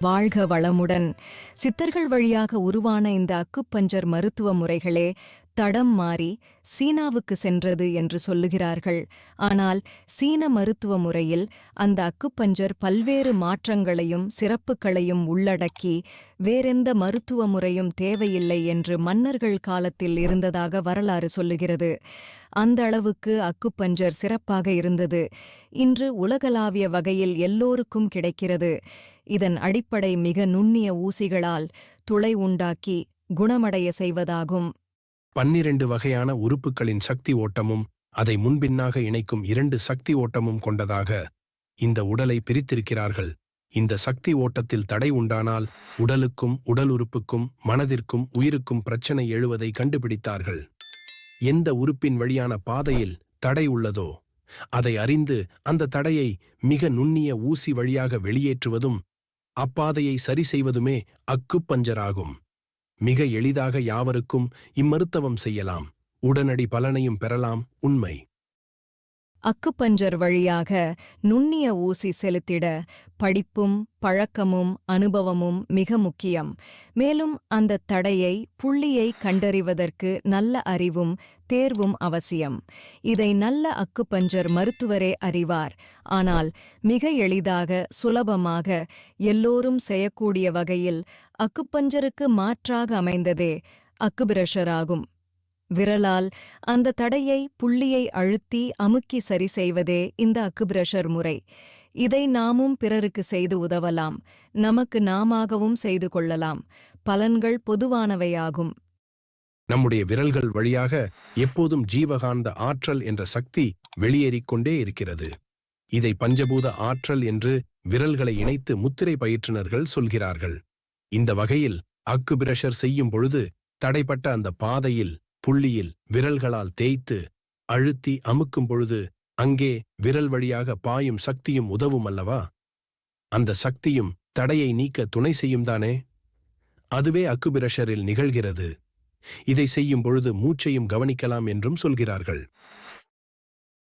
வாழ்க வளமுடன். சித்தர்கள் வழியாக உருவான இந்த அக்குப்பஞ்சர் மருத்துவ முறைகளே தடம் மாறி சீனாவுக்கு சென்றது என்று சொல்லுகிறார்கள். ஆனால் சீன மருத்துவ முறையில் அந்த அக்குப்பஞ்சர் பல்வேறு மாற்றங்களையும் சிறப்புகளையும் உள்ளடக்கி வேறெந்த மருத்துவ முறையும் தேவையில்லை என்று மன்னர்கள் காலத்தில் இருந்ததாக வரலாறு சொல்லுகிறது. அந்த அளவுக்கு அக்குப்பஞ்சர் சிறப்பாக இருந்தது. இன்று உலகளாவிய வகையில் எல்லோருக்கும் கிடைக்கிறது. இதன் அடிப்படை மிக நுண்ணிய ஊசிகளால் துளை உண்டாக்கி குணமடைய செய்வதாகும். பன்னிரண்டு வகையான உறுப்புகளின் சக்தி ஓட்டமும் அதை முன்பின்னாக இணைக்கும் இரண்டு சக்தி ஓட்டமும் கொண்டதாக இந்த உடலை பிரித்திருக்கிறார்கள். இந்த சக்தி ஓட்டத்தில் தடை உண்டானால் உடலுக்கும் உடல் உறுப்புக்கும் மனதிற்கும் உயிருக்கும் பிரச்சனை எழுவதை கண்டுபிடித்தார்கள். எந்த உறுப்பின் வழியான பாதையில் தடை உள்ளதோ அதை அறிந்து அந்த தடையை மிக நுண்ணிய ஊசி வழியாக வெளியேற்றுவதும் அப்பாதையை சரி செய்வதுமே அக்குப்பஞ்சராகும். மிக எளிதாக யாவருக்கும் இம்மருத்துவம் செய்யலாம். உடனடி பலனையும் பெறலாம் உண்மை. அக்குப்பஞ்சர் வழியாக நுண்ணிய ஊசி செலுத்திட படிப்பும் பழக்கமும் அனுபவமும் மிக முக்கியம். மேலும் அந்த தடையை புள்ளியை கண்டறிவதற்கு நல்ல அறிவும் தேர்வும் அவசியம். இதை நல்ல அக்குப்பஞ்சர் மருத்துவரே அறிவார். ஆனால் மிக எளிதாக சுலபமாக எல்லோரும் செய்யக்கூடிய வகையில் அக்குப்பஞ்சருக்கு மாற்றாக அமைந்ததே அக்குபிரஷராகும். விரலால் அந்த தடையை புள்ளியை அழுத்தி அமுக்கி சரி செய்வதே இந்த அக்குபிரஷர் முறை. இதை நாமும் பிறருக்கு செய்து உதவலாம். நமக்கு நாமாகவும் செய்து கொள்ளலாம். பலன்கள் பொதுவானவையாகும். நம்முடைய விரல்கள் வழியாக எப்போதும் ஜீவகாந்த ஆற்றல் என்ற சக்தி வெளியேறிக் கொண்டே இருக்கிறது. இதை பஞ்சபூத ஆற்றல் என்று விரல்களை இணைத்து முத்திரை பயிற்றுனர்கள் சொல்கிறார்கள். இந்த வகையில் அக்குபிரஷர் செய்யும் பொழுது தடைப்பட்ட அந்த பாதையில் புள்ளியில் விரல்களால் தேய்த்து அழுத்தி அமுக்கும் பொழுது அங்கே விரல் வழியாக பாயும் சக்தியும் உதவும் அல்லவா? அந்த சக்தியும் தடையை நீக்க துணை செய்யும் தானே? அதுவே அக்குபிரஷரில் நிகழ்கிறது. இதை செய்யும் பொழுது மூச்சையும் கவனிக்கலாம் என்றும் சொல்கிறார்கள்.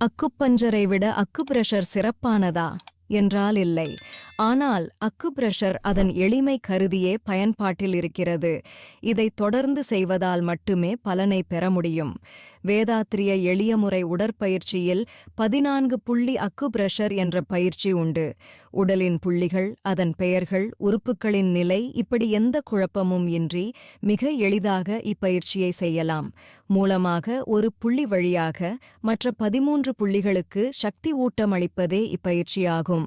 அக்குப்பஞ்சரை விட அக்குபிரஷர் சிறப்பானதா? என்றால் இல்லை. ஆனால் அக்குபிரஷர் அதன் எளிமை கருதியே பயன்பாட்டில் இருக்கிறது. இதை தொடர்ந்து செய்வதால் மட்டுமே பலனை பெற முடியும். வேதாத்திரிய எளிய முறை உடற்பயிற்சியில் பதினான்கு புள்ளி அக்குபிரஷர் என்ற பயிற்சி உண்டு. உடலின் புள்ளிகள் அதன் பெயர்கள் உறுப்புகளின் நிலை இப்படி எந்த குழப்பமும் இன்றி மிக எளிதாக இப்பயிற்சியை செய்யலாம். மூலமாக ஒரு புள்ளி வழியாக மற்ற பதிமூன்று புள்ளிகளுக்கு சக்தி ஊட்டம் அளிப்பதே இப்பயிற்சியாகும்.